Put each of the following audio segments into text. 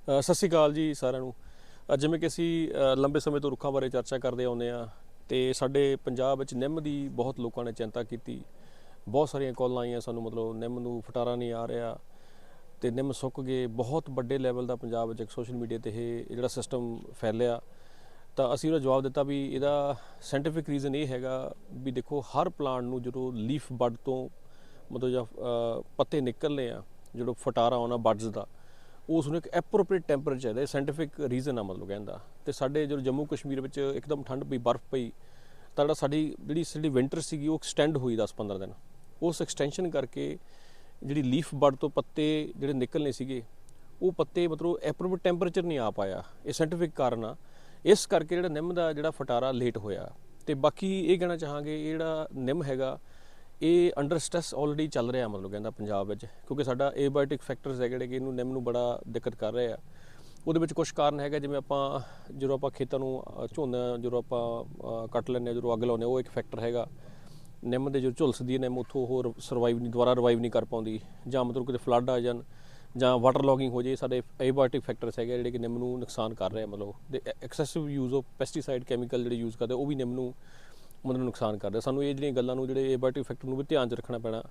ਸਤਿ ਸ਼੍ਰੀ ਅਕਾਲ ਜੀ ਸਾਰਿਆਂ ਨੂੰ। ਅ, ਜਿਵੇਂ ਕਿ ਅਸੀਂ ਲੰਬੇ ਸਮੇਂ ਤੋਂ ਰੁੱਖਾਂ ਬਾਰੇ ਚਰਚਾ ਕਰਦੇ ਆਉਂਦੇ ਆ ਤੇ ਸਾਡੇ ਪੰਜਾਬ ਵਿੱਚ ਨਿੰਮ ਦੀ ਬਹੁਤ ਲੋਕਾਂ ਨੇ ਚਿੰਤਾ ਕੀਤੀ। ਬਹੁਤ ਸਾਰੀਆਂ ਕਾਲਾਂ ਆਈਆਂ ਸਾਨੂੰ ਮਤਲਬ ਨਿੰਮ ਨੂੰ ਫਟਾਰਾ ਨਹੀਂ ਆ ਰਿਹਾ ਤੇ ਨਿੰਮ ਸੁੱਕ ਗਏ। ਬਹੁਤ ਵੱਡੇ ਲੈਵਲ ਦਾ ਪੰਜਾਬ ਵਿੱਚ ਇੱਕ ਸੋਸ਼ਲ ਮੀਡੀਆ ਤੇ ਇਹ ਜਿਹੜਾ ਸਿਸਟਮ ਫੈਲਿਆ। ਤਾਂ ਅਸੀਂ ਉਹਦਾ ਜਵਾਬ ਦਿੱਤਾ ਵੀ ਇਹਦਾ ਸਾਇੰਟੀਫਿਕ ਰੀਜ਼ਨ ਇਹ ਹੈਗਾ ਵੀ ਦੇਖੋ ਹਰ ਪਲਾਂਟ ਨੂੰ ਜਦੋਂ ਲੀਫ ਬਡ ਤੋਂ ਮਤਲਬ ਜਾਂ ਪੱਤੇ ਨਿਕਲਨੇ ਆ ਜਦੋਂ ਫਟਾਰਾ ਆਉਣਾ ਬਡਸ ਦਾ ਉਸ ਨੂੰ ਇੱਕ ਐਪਰੋਪ੍ਰੀਏਟ ਟੈਂਪਰੇਚਰ ਚਾਹੀਦਾ ਸਾਇੰਟੀਫਿਕ ਰੀਜ਼ਨ ਆ ਮਤਲਬ ਕਹਿੰਦਾ। ਤੇ ਸਾਡੇ ਜਦੋਂ ਜੰਮੂ ਕਸ਼ਮੀਰ ਵਿੱਚ ਇੱਕਦਮ ਠੰਡ ਪਈ, ਬਰਫ਼ ਪਈ, ਤਾਂ ਜਿਹੜਾ ਸਾਡੀ ਜਿਹੜੀ ਸਾਡੀ ਵਿੰਟਰ ਸੀਗੀ ਉਹ ਐਕਸਟੈਂਡ ਹੋਈ 10-15 ਦਿਨ। ਉਸ ਐਕਸਟੈਂਸ਼ਨ ਕਰਕੇ ਜਿਹੜੀ ਲੀਫ ਬਡ ਤੋਂ ਪੱਤੇ ਜਿਹੜੇ ਨਿਕਲਨੇ ਸੀਗੇ, ਉਹ ਪੱਤੇ ਮਤਲਬ ਐਪਰੋਪ੍ਰੀਏਟ ਟੈਂਪਰੇਚਰ ਨਹੀਂ ਆ ਪਾਇਆ। ਇਹ ਸਾਇੰਟੀਫਿਕ ਕਾਰਨ ਆ। ਇਸ ਕਰਕੇ ਜਿਹੜਾ ਨਿੰਮ ਦਾ ਜਿਹੜਾ ਫਟਾਰਾ ਲੇਟ ਹੋਇਆ। ਤੇ ਬਾਕੀ ਇਹ ਕਹਿਣਾ ਚਾਹਾਂਗੇ, ਇਹ ਜਿਹੜਾ ਨਿੰਮ ਹੈਗਾ ਇਹ ਅੰਡਰ ਸਟ੍ਰੈਸ ਆਲਰੇਡੀ ਚੱਲ ਰਿਹਾ ਮਤਲਬ ਕਹਿੰਦਾ ਪੰਜਾਬ ਵਿੱਚ ਕਿਉਂਕਿ ਸਾਡਾ ਏਬਾਇਓਟਿਕ ਫੈਕਟਰਸ ਹੈ ਜਿਹੜੇ ਕਿ ਇਹਨੂੰ ਨਿੰਮ ਨੂੰ ਬੜਾ ਦਿੱਕਤ ਕਰ ਰਹੇ ਆ। ਉਹਦੇ ਵਿੱਚ ਕੁਝ ਕਾਰਨ ਹੈਗਾ ਜਿਵੇਂ ਆਪਾਂ ਜਦੋਂ ਆਪਾਂ ਖੇਤਾਂ ਨੂੰ ਅ, ਝੋਨਾ ਜਦੋਂ ਆਪਾਂ ਕੱਟ ਲੈਂਦੇ ਹਾਂ ਜਦੋਂ ਅੱਗ ਲਾਉਂਦੇ ਹਾਂ ਉਹ ਇੱਕ ਫੈਕਟਰ ਹੈਗਾ। ਨਿੰਮ ਦੇ ਜੋ ਝੁਲਸਦੀ ਹੈ ਨਿੰਮ ਉੱਥੋਂ ਹੋਰ ਸਰਵਾਈਵ ਨਹੀਂ ਦੁਬਾਰਾ ਰਿਵਾਈਵ ਨਹੀਂ ਕਰ ਪਾਉਂਦੀ। ਜਾਂ ਮਤਲਬ ਕਿਤੇ ਫਲੱਡ ਆ ਜਾਣ ਜਾਂ ਵਾਟਰ ਲੌਗਿੰਗ ਹੋ ਜੇ ਸਾਡੇ ਐਬਾਇਓਟਿਕ ਫੈਕਟਰਸ ਹੈਗੇ ਜਿਹੜੇ ਕਿ ਨਿੰਮ ਨੂੰ ਨੁਕਸਾਨ ਕਰ ਰਹੇ ਆ ਮਤਲਬ। ਦੇ excessive use of pesticide chemical ਜਿਹੜੇ ਯੂਜ਼ ਕਰਦੇ ਉਹ ਵੀ ਨਿੰਮ ਨੂੰ ਮਤਲਬ ਨੁਕਸਾਨ ਕਰਦੇ ਸਾਨੂੰ ਇਹ ਜਿਹੜੀਆਂ ਗੱਲਾਂ ਨੂੰ ਜਿਹੜੇ ਐਬਾਇਓਟਿਕ ਇਫੈਕਟ ਨੂੰ ਵੀ ਧਿਆਨ 'ਚ ਰੱਖਣਾ ਪੈਣਾ।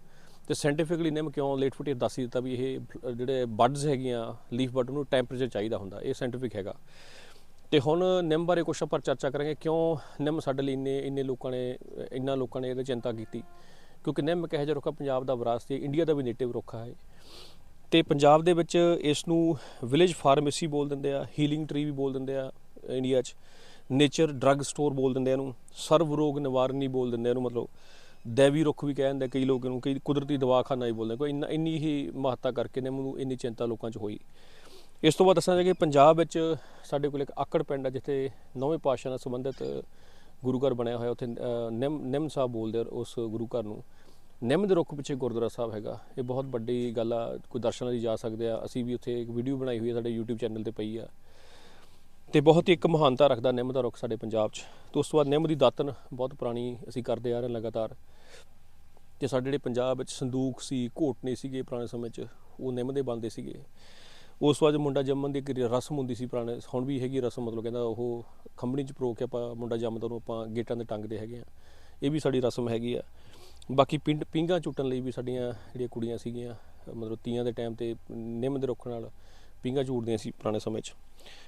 ਤੇ ਸਾਇੰਟੀਫਿਕਲੀ ਨਿੰਮ ਕਿਉਂ ਲੇਟ ਫੁੱਟੀ ਦੱਸ ਹੀ ਦਿੱਤਾ ਵੀ ਇਹ ਜਿਹੜੇ ਬਡਸ ਹੈਗੀਆਂ ਲੀਫ ਬਡ ਨੂੰ ਟੈਂਪਰੇਚਰ ਚਾਹੀਦਾ ਹੁੰਦਾ। ਇਹ ਸਾਇੰਟੀਫਿਕ ਹੈਗਾ। ਤੇ ਹੁਣ ਨਿੰਮ ਬਾਰੇ ਕੁਛ ਆਪਾਂ ਚਰਚਾ ਕਰਾਂਗੇ। ਕਿਉਂ ਨਿੰਮ ਸਾਡੇ ਲਈ ਇੰਨੇ ਇੰਨੇ ਲੋਕਾਂ ਨੇ, ਇੰਨਾ ਲੋਕਾਂ ਨੇ ਇਹਦੇ ਚਿੰਤਾ ਕੀਤੀ? ਕਿਉਂਕਿ ਨਿੰਮ ਕਿਹੋ ਜਿਹਾ ਰੁੱਖਾ ਪੰਜਾਬ ਦਾ ਵਿਰਾਸਤੀ ਇੰਡੀਆ ਦਾ ਵੀ ਨੇਟਿਵ ਰੁੱਖਾ ਹੈ ਤੇ ਪੰਜਾਬ ਦੇ ਵਿੱਚ ਇਸ ਨੂੰ ਵਿਲੇਜ ਫਾਰਮੇਸੀ ਬੋਲ ਦਿੰਦੇ ਆ ਹੀਲਿੰਗ ਟਰੀ ਵੀ ਬੋਲ ਦਿੰਦੇ ਆ ਇੰਡੀਆ 'ਚ। ਨੇਚਰ ਡਰੱਗ ਸਟੋਰ ਬੋਲ ਦਿੰਦੇ ਇਹਨੂੰ ਸਰਵ ਰੋਗ ਨਿਵਾਰਨੀ ਬੋਲ ਦਿੰਦੇ ਇਹਨੂੰ ਮਤਲਬ ਦੇਵੀ ਰੁੱਖ ਵੀ ਕਹਿੰਦੇ ਕਈ ਲੋਕ ਇਹਨੂੰ ਕਈ ਕੁਦਰਤੀ ਦਵਾਖਾਨਾ ਹੀ ਬੋਲਦੇ ਕੋਈ ਇੰਨਾ ਇੰਨੀ ਹੀ ਮਹੱਤਤਾ ਕਰਕੇ ਨੇ ਮੈਨੂੰ ਇੰਨੀ ਚਿੰਤਾ ਲੋਕਾਂ 'ਚ ਹੋਈ। ਇਸ ਤੋਂ ਬਾਅਦ ਦੱਸਾਂਗੇ ਕਿ ਪੰਜਾਬ ਵਿੱਚ ਸਾਡੇ ਕੋਲ ਇੱਕ ਆਕੜ ਪਿੰਡ ਹੈ ਜਿੱਥੇ ਨੌਵੇਂ ਪਾਤਸ਼ਾਹ ਨਾਲ ਸੰਬੰਧਿਤ ਗੁਰੂ ਘਰ ਬਣਿਆ ਹੋਇਆ ਉੱਥੇ ਅ, ਨਿੰਮ ਨਿੰਮ ਸਾਹਿਬ ਬੋਲਦੇ ਉਸ ਗੁਰੂ ਘਰ ਨੂੰ। ਨਿੰਮ ਦੇ ਰੁੱਖ ਪਿੱਛੇ ਗੁਰਦੁਆਰਾ ਸਾਹਿਬ ਹੈਗਾ ਇਹ ਬਹੁਤ ਵੱਡੀ ਗੱਲ ਆ ਕੋਈ ਦਰਸ਼ਨਾਂ ਲਈ ਜਾ ਸਕਦੇ ਆ। ਅਸੀਂ ਵੀ ਉੱਥੇ ਇੱਕ ਵੀਡੀਓ ਬਣਾਈ ਹੋਈ ਹੈ ਸਾਡੇ YouTube ਚੈਨਲ ਤੇ ਪਈ ਆ। ਤੇ ਬਹੁਤ ਹੀ ਇੱਕ ਮਹਾਨਤਾ ਰੱਖਦਾ ਨਿੰਮ ਦਾ ਰੁੱਖ ਸਾਡੇ ਪੰਜਾਬ 'ਚ। ਤੇ ਉਸ ਤੋਂ ਬਾਅਦ ਨਿੰਮ ਦੀ ਦਾਤਨ ਬਹੁਤ ਪੁਰਾਣੀ ਅਸੀਂ ਕਰਦੇ ਆ ਰਹੇ ਹਾਂ ਲਗਾਤਾਰ। ਤੇ ਸਾਡੇ ਜਿਹੜੇ ਪੰਜਾਬ ਵਿੱਚ ਸੰਦੂਕ ਸੀ, ਘੋਟਨੇ ਸੀਗੇ ਪੁਰਾਣੇ ਸਮੇਂ 'ਚ, ਉਹ ਨਿੰਮ ਦੇ ਬਣਦੇ ਸੀਗੇ। ਉਸ ਤੋਂ ਬਾਅਦ ਮੁੰਡਾ ਜੰਮਣ ਦੀ ਇੱਕ ਰਸਮ ਹੁੰਦੀ ਸੀ ਪੁਰਾਣੇ, ਹੁਣ ਵੀ ਹੈਗੀ ਰਸਮ ਮਤਲਬ ਕਹਿੰਦਾ ਉਹ ਖੰਭਣੀ 'ਚ ਪਰੋ ਕੇ ਆਪਾਂ ਮੁੰਡਾ ਜੰਮਦਾ ਨੂੰ ਆਪਾਂ ਗੇਟਾਂ ਤੇ ਟੰਗਦੇ ਹੈਗੇ ਆ। ਇਹ ਵੀ ਸਾਡੀ ਰਸਮ ਹੈਗੀ ਆ। ਬਾਕੀ ਪਿੰਡ, ਪਿੰਗਾ ਚੁੱਟਣ ਲਈ ਵੀ ਸਾਡੀਆਂ ਜਿਹੜੀਆਂ ਕੁੜੀਆਂ ਸੀਗੀਆਂ, ਮਤਲਬ ਤੀਆਂ ਦੇ ਟਾਈਮ ਤੇ ਨਿੰਮ ਦੇ ਰੁੱਖ ਨਾਲ ਪਿੰਗਾ ਝੂਟਦੀਆਂ ਸੀ ਪੁਰਾਣੇ ਸਮੇਂ 'ਚ।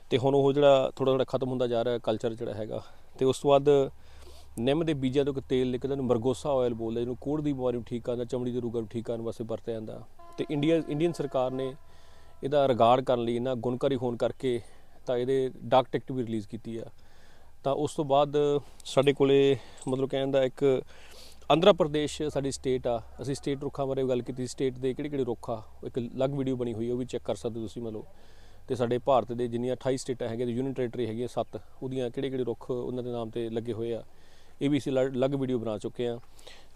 ਤੇ ਹੁਣ ਉਹ ਜਿਹੜਾ ਥੋੜਾ ਥੋੜਾ ਖਤਮ ਹੁੰਦਾ ਜਾ ਰਿਹਾ ਕਲਚਰ ਜਿਹੜਾ ਹੈਗਾ ਤੇ ਉਸ ਤੋਂ ਬਾਅਦ ਨਿੰਮ ਦੇ ਬੀਜਾਂ ਤੋਂ ਇੱਕ ਤੇਲ ਨਿਕਲਦਾ ਨੂੰ ਮਰਗੋਸਾ ਆਇਲ ਬੋਲਦੇ ਜਿਹਨੂੰ ਕੋੜ ਦੀ ਬਿਮਾਰੀ ਨੂੰ ਠੀਕ ਕਰਦਾ ਚਮੜੀ ਦੇ ਰੋਗਾਂ ਨੂੰ ਠੀਕ ਕਰਨ ਵਾਸਤੇ ਵਰਤਿਆ ਜਾਂਦਾ। ਤੇ ਇੰਡੀਆ, ਇੰਡੀਅਨ ਸਰਕਾਰ ਨੇ ਇਹਦਾ ਰਿਗਾਰਡ ਕਰਨ ਲਈ ਇਹਨਾਂ ਗੁਣਕਾਰੀ ਹੋਣ ਕਰਕੇ ਤਾਂ ਇਹਦੇ ਡਾਕ ਟਿਕਟ ਵੀ ਰਿਲੀਜ਼ ਕੀਤੀ ਆ। ਤਾਂ ਉਸ ਤੋਂ ਬਾਅਦ ਸਾਡੇ ਕੋਲੇ ਮਤਲਬ ਕਹਿਣ ਦਾ ਇੱਕ ਆਂਧਰਾ ਪ੍ਰਦੇਸ਼ ਸਾਡੀ ਸਟੇਟ ਆ। ਅਸੀਂ ਸਟੇਟ ਰੁੱਖਾਂ ਬਾਰੇ ਗੱਲ ਕੀਤੀ ਸਟੇਟ ਦੇ ਕਿਹੜੇ ਕਿਹੜੇ ਰੁੱਖ ਆ ਉਹ ਇੱਕ ਅਲੱਗ ਵੀਡੀਓ ਬਣੀ ਹੋਈ ਉਹ ਵੀ ਚੈੱਕ ਕਰ ਸਕਦੇ ਹੋ ਤੁਸੀਂ ਮਤਲਬ। ਤੇ ਸਾਡੇ ਭਾਰਤ ਦੇ ਜਿੰਨੀਆਂ 28 ਸਟੇਟਾਂ ਹੈਗੀਆਂ, ਤੇ ਯੂਨੀਅਨ ਟੈਰੀਟਰੀ ਹੈਗੀ 7 ਉਹਦੀਆਂ ਕਿਹੜੇ ਕਿਹੜੇ ਰੁੱਖ ਉਹਨਾਂ ਦੇ ਨਾਮ ਤੇ ਲੱਗੇ ਹੋਏ ਆ। ਇਹ ਵੀ ਅਸੀਂ ਅਲੱਗ- ਅਲੱਗ ਵੀਡੀਓ ਬਣਾ ਚੁੱਕੇ ਆ।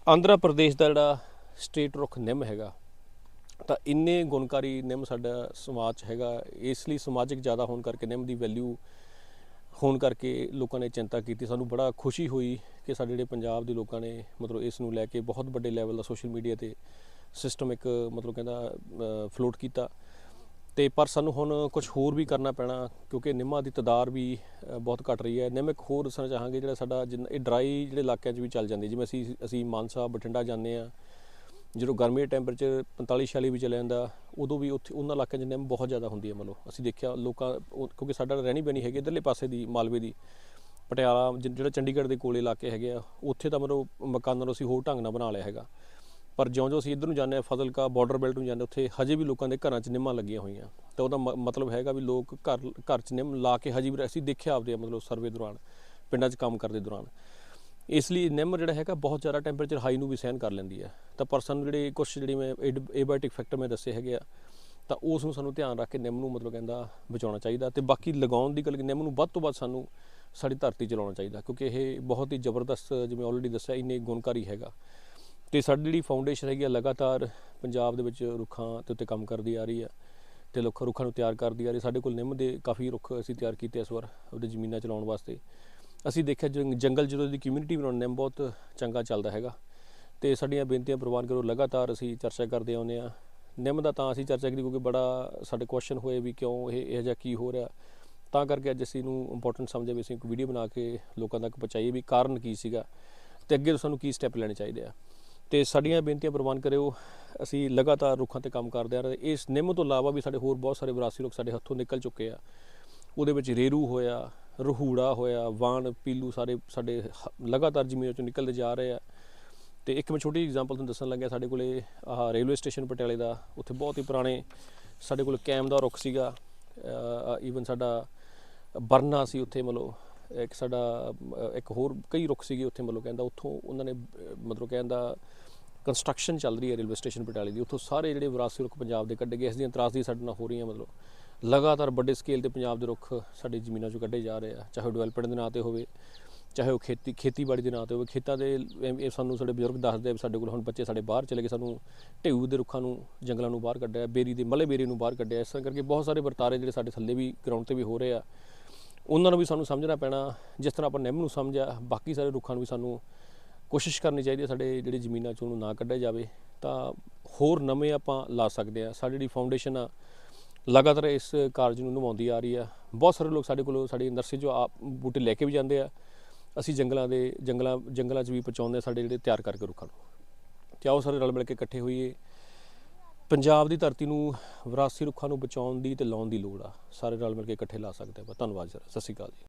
ਆਂਧਰਾ ਪ੍ਰਦੇਸ਼ ਦਾ ਜਿਹੜਾ ਸਟੇਟ ਰੁੱਖ ਨਿੰਮ ਹੈਗਾ, ਤਾਂ ਇੰਨੇ ਗੁਣਕਾਰੀ ਨਿੰਮ ਸਾਡਾ ਸਮਾਜ 'ਚ ਹੈਗਾ। ਇਸ ਲਈ ਸਮਾਜਿਕ ਜ਼ਿਆਦਾ ਹੋਣ ਕਰਕੇ ਨਿੰਮ ਦੀ ਵੈਲਿਊ ਹੋਣ ਕਰਕੇ ਲੋਕਾਂ ਨੇ ਚਿੰਤਾ ਕੀਤੀ। ਸਾਨੂੰ ਬੜਾ ਖੁਸ਼ੀ ਹੋਈ ਕਿ ਸਾਡੇ ਜਿਹੜੇ ਪੰਜਾਬ ਦੇ ਲੋਕਾਂ ਨੇ ਮਤਲਬ ਇਸ ਨੂੰ ਲੈ ਕੇ ਬਹੁਤ ਵੱਡੇ ਲੈਵਲ ਦਾ ਸੋਸ਼ਲ ਮੀਡੀਆ ਤੇ ਸਿਸਟਮ ਇੱਕ ਮਤਲਬ ਕਹਿੰਦਾ ਫਲੋਟ ਕੀਤਾ। ਤੇ ਪਰ ਸਾਨੂੰ ਹੁਣ ਕੁਝ ਹੋਰ ਵੀ ਕਰਨਾ ਪੈਣਾ, ਕਿਉਂਕਿ ਨਿੰਮਾਂ ਦੀ ਤਦਾਰ ਵੀ ਬਹੁਤ ਘਟ ਰਹੀ ਹੈ। ਨਿੰਮ ਇੱਕ ਹੋਰ ਦੱਸਣਾ ਚਾਹਾਂਗੇ, ਜਿਹੜਾ ਸਾਡਾ ਜਿੰਨਾ- ਇਹ ਡਰਾਈ ਜਿਹੜੇ ਇਲਾਕਿਆਂ 'ਚ ਵੀ ਚੱਲ ਜਾਂਦੀ ਜਿਵੇਂ ਅਸੀਂ ਅਸੀਂ ਮਾਨਸਾ, ਬਠਿੰਡਾ ਜਾਂਦੇ ਆ ਜਦੋਂ ਗਰਮੀ ਦਾ ਟੈਂਪਰੇਚਰ 45 46 ਵੀ ਚਲੇ ਜਾਂਦਾ, ਉਦੋਂ ਵੀ ਉੱਥੇ, ਉਹਨਾਂ ਇਲਾਕਿਆਂ 'ਚ ਨਿੰਮ ਬਹੁਤ ਜ਼ਿਆਦਾ ਹੁੰਦੀ ਹੈ ਮਤਲਬ ਅਸੀਂ ਦੇਖਿਆ ਲੋਕਾਂ, ਉਹ- ਕਿਉਂਕਿ ਸਾਡਾ ਰਹਿਣੀ ਬਣੀ ਹੈਗੀ ਇਧਰਲੇ ਪਾਸੇ ਦੀ, ਮਾਲਵੇ ਦੀ, ਪਟਿਆਲਾ ਜਿਹੜਾ ਚੰਡੀਗੜ੍ਹ ਦੇ ਕੋਲੇ ਇਲਾਕੇ ਹੈਗੇ ਆ, ਉੱਥੇ ਤਾਂ ਮਤਲਬ ਮਕਾਨਾਂ ਨੂੰ ਅਸੀਂ ਹੋਰ ਢੰਗ ਨਾਲ ਬਣਾ ਲਿਆ ਹੈਗਾ। ਪਰ ਜਿਉਂ-ਜਿਉਂ ਅਸੀਂ ਇੱਧਰ ਨੂੰ ਜਾਂਦੇ ਆ ਫਜ਼ਲਕਾ ਬਾਰਡਰ ਬੈਲਟ ਨੂੰ ਜਾਂਦੇ ਉੱਥੇ ਹਜੇ ਵੀ ਲੋਕਾਂ ਦੇ ਘਰਾਂ 'ਚ ਨਿੰਮਾਂ ਲੱਗੀਆਂ ਹੋਈਆਂ। ਤਾਂ ਉਹਦਾ ਮ- ਮਤਲਬ ਹੈਗਾ ਵੀ ਲੋਕ ਘਰ ਘਰ 'ਚ ਨਿੰਮ ਲਾ ਕੇ ਹਜੇ ਵੀ ਅਸੀਂ ਦੇਖਿਆ ਆਪਦੇ ਮਤਲਬ ਸਰਵੇ ਦੌਰਾਨ, ਪਿੰਡਾਂ 'ਚ ਕੰਮ ਕਰਦੇ ਦੌਰਾਨ। ਇਸ ਲਈ ਨਿੰਮ ਜਿਹੜਾ ਹੈਗਾ ਬਹੁਤ ਜ਼ਿਆਦਾ ਟੈਂਪਰੇਚਰ ਹਾਈ ਨੂੰ ਵੀ ਸਹਿਨ ਕਰ ਲੈਂਦੀ ਹੈ। ਤਾਂ ਪਰਸਨ ਜਿਹੜੇ ਕੁਝ ਜਿਹੜੀ ਮੈਂ ਏਬਾਇਓਟਿਕ ਫੈਕਟਰ ਮੈਂ ਦੱਸੇ ਹੈਗੇ ਆ, ਤਾਂ ਉਸ ਨੂੰ ਸਾਨੂੰ ਧਿਆਨ ਰੱਖ ਕੇ ਨਿੰਮ ਨੂੰ ਮਤਲਬ ਕਹਿੰਦਾ ਬਚਾਉਣਾ ਚਾਹੀਦਾ ਤੇ ਬਾਕੀ ਲਗਾਉਣ ਦੀ ਗੱਲ ਨਿੰਮ ਨੂੰ ਵੱਧ ਤੋਂ ਵੱਧ ਸਾਨੂੰ ਸਾਡੀ ਧਰਤੀ ਚਲਾਉਣਾ ਚਾਹੀਦਾ, ਕਿਉਂਕਿ ਇਹ ਬਹੁਤ ਹੀ ਜ਼ਬਰਦਸਤ ਜਿਵੇਂ ਆਲਰੇਡੀ ਦੱਸਿਆ, ਇੰਨੇ ਗੁਣਕਾਰੀ ਹੈਗਾ। ਤੇ ਸਾਡੀ ਜਿਹੜੀ ਫਾਊਂਡੇਸ਼ਨ ਹੈਗੀ ਆ ਲਗਾਤਾਰ ਪੰਜਾਬ ਦੇ ਵਿੱਚ ਰੁੱਖਾਂ ਦੇ ਉੱਤੇ ਕੰਮ ਕਰਦੀ ਆ ਰਹੀ ਆ ਤੇ ਲੋਕ ਰੁੱਖਾਂ ਨੂੰ ਤਿਆਰ ਕਰਦੀ ਆ ਰਹੀ। ਸਾਡੇ ਕੋਲ ਨਿੰਮ ਦੇ ਕਾਫੀ ਰੁੱਖ ਅਸੀਂ ਤਿਆਰ ਕੀਤੇ ਇਸ ਵਾਰ ਉਹਦੇ ਜ਼ਮੀਨਾਂ ਚਲਾਉਣ ਵਾਸਤੇ। ਅਸੀਂ ਦੇਖਿਆ ਜੰਗ- ਜੰਗਲ ਜਦੋਂ ਦੀ ਕਮਿਊਨਿਟੀ ਬਣਾਉਣ ਨਿੰਮ ਬਹੁਤ ਚੰਗਾ ਚੱਲਦਾ ਹੈਗਾ। ਤੇ ਸਾਡੀਆਂ ਬੇਨਤੀਆਂ ਪ੍ਰਵਾਨ ਕਰੋ, ਲਗਾਤਾਰ ਅਸੀਂ ਚਰਚਾ ਕਰਦੇ ਆਉਂਦੇ ਆ ਨਿੰਮ ਦਾ ਤਾਂ ਅਸੀਂ ਚਰਚਾ ਕੀਤੀ ਕਿਉਂਕਿ ਬੜਾ ਸਾਡੇ ਕੁਐਸਚਨ ਹੋਏ ਵੀ ਕਿਉਂ ਇਹ, ਇਹੋ ਜਿਹਾ ਕੀ ਹੋ ਰਿਹਾ। ਤਾਂ ਕਰਕੇ ਅੱਜ ਅਸੀਂ ਨੂੰ ਇੰਪੋਰਟੈਂਟ ਸਮਝਿਆ ਵੀ ਅਸੀਂ ਇੱਕ ਵੀਡੀਓ ਬਣਾ ਕੇ ਲੋਕਾਂ ਤੱਕ ਪਹੁੰਚਾਈਏ ਵੀ ਕਾਰਨ ਕੀ ਸੀਗਾ ਤੇ ਅੱਗੇ ਸਾਨੂੰ ਕੀ ਸਟੈਪ ਲੈਣੇ ਚਾਹੀਦੇ ਆ। ਤੇ ਸਾਡੀਆਂ ਬੇਨਤੀਆਂ ਪ੍ਰਵਾਨ ਕਰਿਓ, ਅਸੀਂ ਲਗਾਤਾਰ ਰੁੱਖਾਂ ਤੇ ਕੰਮ ਕਰਦੇ ਆ ਰਹੇ। ਇਸ ਨਿੰਮ ਤੋਂ ਇਲਾਵਾ ਵੀ ਸਾਡੇ ਹੋਰ ਬਹੁਤ ਸਾਰੇ ਵਿਰਾਸੀ ਰੁੱਖ ਸਾਡੇ ਹੱਥੋਂ ਨਿਕਲ ਚੁੱਕੇ ਆ। ਉਹਦੇ ਵਿੱਚ ਰੇਰੂ ਹੋਇਆ, ਰਹੂੜਾ ਹੋਇਆ, ਵਾਣ, ਪੀਲੂ ਸਾਰੇ ਸਾਡੇ ਲਗਾਤਾਰ ਜ਼ਮੀਨਾਂ ਚੋਂ ਨਿਕਲਦੇ ਜਾ ਰਹੇ ਆ। ਤੇ ਇੱਕ ਮੈਂ ਛੋਟੀ ਐਗਜ਼ਾਮਪਲ ਤੁਹਾਨੂੰ ਦੱਸਣ ਲੱਗਿਆ, ਸਾਡੇ ਕੋਲੇ ਆਹ ਰੇਲਵੇ ਸਟੇਸ਼ਨ ਪਟਿਆਲੇ ਦਾ, ਉੱਥੇ ਬਹੁਤ ਹੀ ਪੁਰਾਣੇ ਸਾਡੇ ਕੋਲ ਕੈਮ ਦਾ ਰੁੱਖ ਸੀਗਾ। ਈਵਨ ਸਾਡਾ ਬਰਨਾ ਸੀ ਉੱਥੇ ਮਤਲਬ ਇੱਕ ਸਾਡਾ, ਇੱਕ ਹੋਰ ਕਈ ਰੁੱਖ ਸੀਗੇ ਉੱਥੇ ਮਤਲਬ ਕਹਿੰਦਾ ਉੱਥੋਂ ਉਹਨਾਂ ਨੇ, ਮਤਲਬ ਕਹਿੰਦਾ ਕੰਸਟਰਕਸ਼ਨ ਚੱਲ ਰਹੀ ਹੈ ਰੇਲਵੇ ਸਟੇਸ਼ਨ ਪਟਿਆਲੇ ਦੀ। ਉੱਥੋਂ ਸਾਰੇ ਜਿਹੜੇ ਵਿਰਾਸੀ ਰੁੱਖ ਪੰਜਾਬ ਦੇ ਕੱਢੇ ਗਏ, ਇਸ ਦੀਆਂ ਤਰਾਸਦੀ ਸਾਡੇ ਨਾਲ ਹੋ ਰਹੀਆਂ ਮਤਲਬ। ਲਗਾਤਾਰ ਵੱਡੇ ਸਕੇਲ ਤੇ ਪੰਜਾਬ ਦੇ ਰੁੱਖ ਸਾਡੀ ਜ਼ਮੀਨਾਂ 'ਚੋਂ ਕੱਢੇ ਜਾ ਰਹੇ ਆ, ਚਾਹੇ ਡਿਵੈਲਪਮੈਂਟ ਦੇ ਨਾਂ ਤੇ ਹੋਵੇ, ਚਾਹੇ ਉਹ ਖੇਤੀ, ਖੇਤੀਬਾੜੀ ਦੇ ਨਾਂ ਤੇ ਹੋਵੇ। ਖੇਤਾਂ ਦੇ, ਇਹ ਸਾਨੂੰ ਸਾਡੇ ਬਜ਼ੁਰਗ ਦੱਸਦੇ ਆ ਵੀ ਸਾਡੇ ਕੋਲ ਹੁਣ ਬੱਚੇ ਸਾਡੇ ਬਾਹਰ ਚਲੇ ਗਏ, ਸਾਨੂੰ ਢੇਊ ਦੇ ਰੁੱਖਾਂ ਨੂੰ, ਜੰਗਲਾਂ ਨੂੰ ਬਾਹਰ ਕੱਢਿਆ, ਬੇਰੀ ਦੇ ਮਲੇ ਬੇਰੀ ਨੂੰ ਬਾਹਰ ਕੱਢਿਆ। ਇਸ ਤਰ੍ਹਾਂ ਕਰਕੇ ਬਹੁਤ ਸਾਰੇ ਵਰਤਾਰੇ ਜਿਹੜੇ ਸਾਡੇ ਥੱਲੇ ਵੀ ਗਰਾਊਂਡ ਤੇ ਵੀ ਹੋ ਰਹੇ ਆ। ਉਹਨਾਂ ਨੂੰ ਵੀ ਸਾਨੂੰ ਸਮਝਣਾ ਪੈਣਾ, ਜਿਸ ਤਰ੍ਹਾਂ ਆਪਾਂ ਨਿੰਮ ਨੂੰ ਸਮਝਿਆ, ਬਾਕੀ ਸਾਰੇ ਰੁੱਖਾਂ ਨੂੰ ਵੀ ਸਾਨੂੰ ਕੋਸ਼ਿਸ਼ ਕਰਨੀ ਚਾਹੀਦੀ ਹੈ ਸਾਡੇ ਜਿਹੜੇ ਜ਼ਮੀਨਾਂ 'ਚ ਉਹਨੂੰ ਨਾ ਕੱਢਿਆ ਜਾਵੇ, ਤਾਂ ਹੋਰ ਨਵੇਂ ਆਪਾਂ ਲਾ ਸਕਦੇ ਆ ਸਾਡੀ ਜਿਹੜੀ ਫਾਊਂਡੇਸ਼ਨ ਆ, ਲਗਾਤਾਰ ਇਸ ਕਾਰਜ ਨੂੰ ਨਿਭਾਉਂਦੀ ਆ ਰਹੀ ਆ। ਬਹੁਤ ਸਾਰੇ ਲੋਕ ਸਾਡੇ ਕੋਲੋਂ ਸਾਡੀ ਨਰਸਰੀ 'ਚੋਂ ਆਪ ਬੂਟੇ ਲੈ ਕੇ ਵੀ ਜਾਂਦੇ ਆ। ਅਸੀਂ ਜੰਗਲਾਂ ਦੇ, ਜੰਗਲਾਂ ਜੰਗਲਾਂ 'ਚ ਵੀ ਪਹੁੰਚਾਉਂਦੇ ਆ ਸਾਡੇ ਜਿਹੜੇ ਤਿਆਰ ਕਰਕੇ ਰੁੱਖਾਂ ਨੂੰ। ਤੇ ਆਓ ਸਾਰੇ ਰਲ ਮਿਲ ਕੇ ਇਕੱਠੇ ਹੋਈਏ। ਪੰਜਾਬ ਦੀ ਧਰਤੀ ਨੂੰ ਵਿਰਾਸੀ ਰੁੱਖਾਂ ਨੂੰ ਬਚਾਉਣ ਦੀ ਤੇ ਲਾਉਣ ਦੀ ਲੋੜ ਆ। ਸਾਰੇ ਰਲ ਮਿਲ ਕੇ ਇਕੱਠੇ ਲਾ ਸਕਦੇ ਆਪਾਂ। ਧੰਨਵਾਦ ਸਰ ਸਤਿ ਸ਼੍ਰੀ ਅਕਾਲ ਜੀ।